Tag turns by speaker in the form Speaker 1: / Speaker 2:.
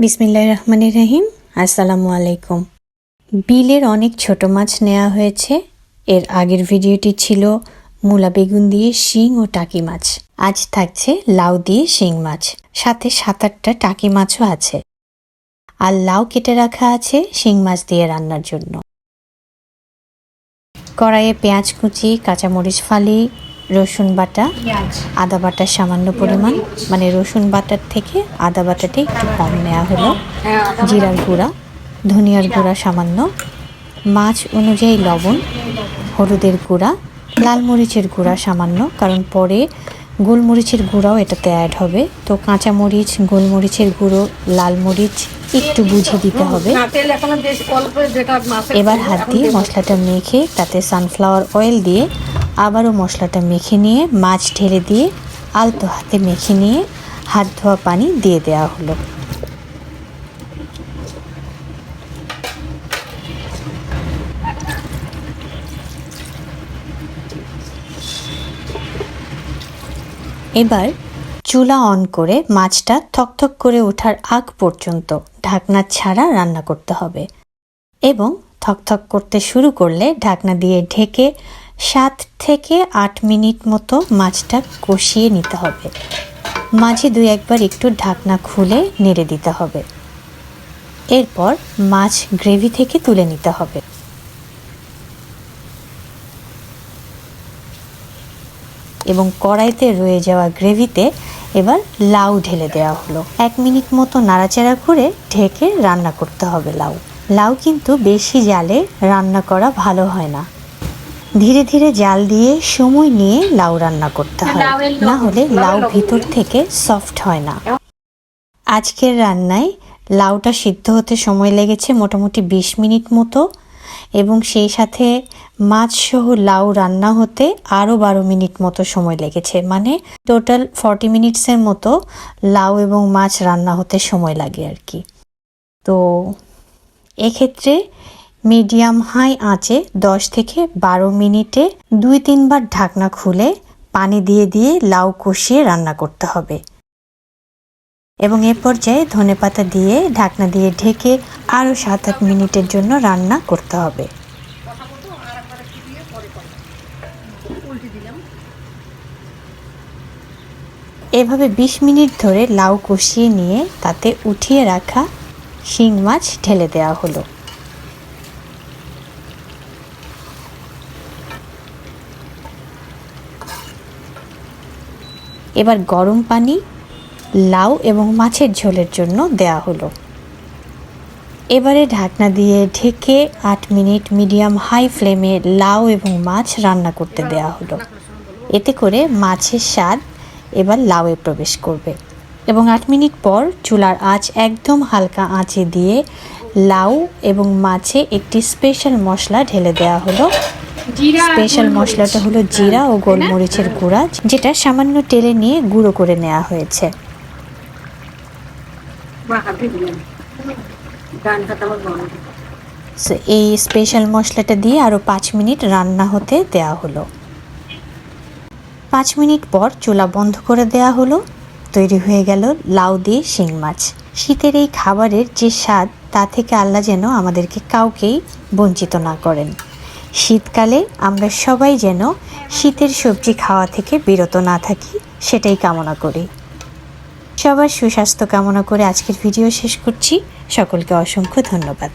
Speaker 1: বিসমিল্লাহ রহমান রহিম। আসসালামু আলাইকুম। বিলের অনেক ছোট মাছ নেওয়া হয়েছে। এর আগের ভিডিওটি ছিল মূলা বেগুন দিয়ে শিং ও টাকি মাছ। আজ থাকছে লাউ দিয়ে শিং মাছ। সাথে সাত আটটা টাকি মাছও আছে। আর লাউ কেটে রাখা আছে শিং মাছ দিয়ে রান্নার জন্য। কড়াইয়ে পেঁয়াজ কুচি, কাঁচামরিচ ফালি রসুন বাটা আদা বাটার সামান্য পরিমাণ মানে রসুন বাটার থেকে আদা বাটাটা একটু কম নেওয়া হলো। জিরার গুঁড়া ধনিয়ার গুঁড়া সামান্য। মাছ অনুযায়ী লবণ হলুদের গুঁড়া লাল মরিচের গুঁড়া সামান্য কারণ পরে গোলমরিচের গুঁড়াও এটাতে অ্যাড হবে। তো কাঁচা মরিচ গোলমরিচের গুঁড়ো লাল মরিচ একটু বুঝে দিতে হবে। এবার হাত দিয়ে মশলাটা মেখে তাতে সানফ্লাওয়ার অয়েল দিয়ে আবারও মশলাটা মেখে নিয়ে, মাছ ঢেলে দিয়ে, আলতো হাতে মেখে নিয়ে হাত ধোয়া পানি দিয়ে দেওয়া হলো। এবার চুলা অন করে মাছটা থকথক করে ওঠার আগ পর্যন্ত ঢাকনা ছাড়া রান্না করতে হবে। এবং থকথক করতে শুরু করলে ঢাকনা দিয়ে ঢেকে সাত থেকে আট মিনিট মতো মাছটা কষিয়ে নিতে হবে। মাঝে দুই একবার একটু ঢাকনা খুলে নেড়ে দিতে হবে। এরপর মাছ গ্রেভি থেকে তুলে নিতে হবে। এবং কড়াইতে রয়ে যাওয়া গ্রেভিতে এবার লাউ ঢেলে দেওয়া হলো। এক মিনিট মতো নাড়াচাড়া করে ঢেকে রান্না করতে হবে লাউ। লাউ কিন্তু বেশি জালে রান্না করা ভালো হয় না। ধীরে ধীরে জাল দিয়ে সময় নিয়ে লাউ রান্না করতে হয়। না হলে লাউ ভিতর থেকে সফট হয় না। আজকের রান্নায় লাউটা সিদ্ধ হতে সময় লেগেছে মোটামুটি বিশ মিনিট মতো এবং সেই সাথে মাছ সহ লাউ রান্না হতে আরও বারো মিনিট মতো সময় লেগেছে। মানে টোটাল ফর্টি মিনিটসের মতো লাউ এবং মাছ রান্না হতে সময় লাগে আর কি। তো এক্ষেত্রে মিডিয়াম হাই আঁচে দশ থেকে বারো মিনিটে দুই তিনবার ঢাকনা খুলে পানি দিয়ে দিয়ে লাউ কষিয়ে রান্না করতে হবে। এবং এ পর্যায়ে ধনেপাতা দিয়ে ঢাকনা দিয়ে ঢেকে আরও সাত আট মিনিটের জন্য রান্না করতে হবে। এভাবে ২০ মিনিট ধরে লাউ কষিয়ে নিয়ে তাতে উঠিয়ে রাখা শিং মাছ ঢেলে দেওয়া হলো। এবার গরম পানি, লাউ এবং মাছের ঝোলের জন্য দেয়া হলো। এবারে ঢাকনা দিয়ে ঢেকে আট মিনিট মিডিয়াম হাই ফ্লেমে লাউ এবং মাছ রান্না করতে দেওয়া হলো। এতে করে মাছের স্বাদ এবার লাউয়ে প্রবেশ করবে এবং আট মিনিট পর চুলার আঁচ একদম হালকা আঁচে দিয়ে লাউ এবং মাছে একটি স্পেশাল মশলা ঢেলে দেওয়া হলো। স্পেশাল মশলাটা হলো জিরা ও গোলমরিচের গুঁড়া যেটা সামান্য তেলে নিয়ে গুঁড়ো করে নেওয়া হয়েছে। এই স্পেশাল মশলাটা দিয়ে আরও পাঁচ মিনিট রান্না হতে দেওয়া হলো। পাঁচ মিনিট পর চুলা বন্ধ করে দেওয়া হলো। তৈরি হয়ে গেল লাউ দিয়ে শিং মাছ। শীতের এই খাবারের যে স্বাদ তা থেকে আল্লাহ যেন আমাদেরকে কাউকেই বঞ্চিত না করেন। শীতকালে আমরা সবাই যেন শীতের সবজি খাওয়া থেকে বিরত না থাকি, সেটাই কামনা করি। সবার সুস্বাস্থ্য কামনা করে আজকের ভিডিও শেষ করছি। সকলকে অসংখ্য ধন্যবাদ।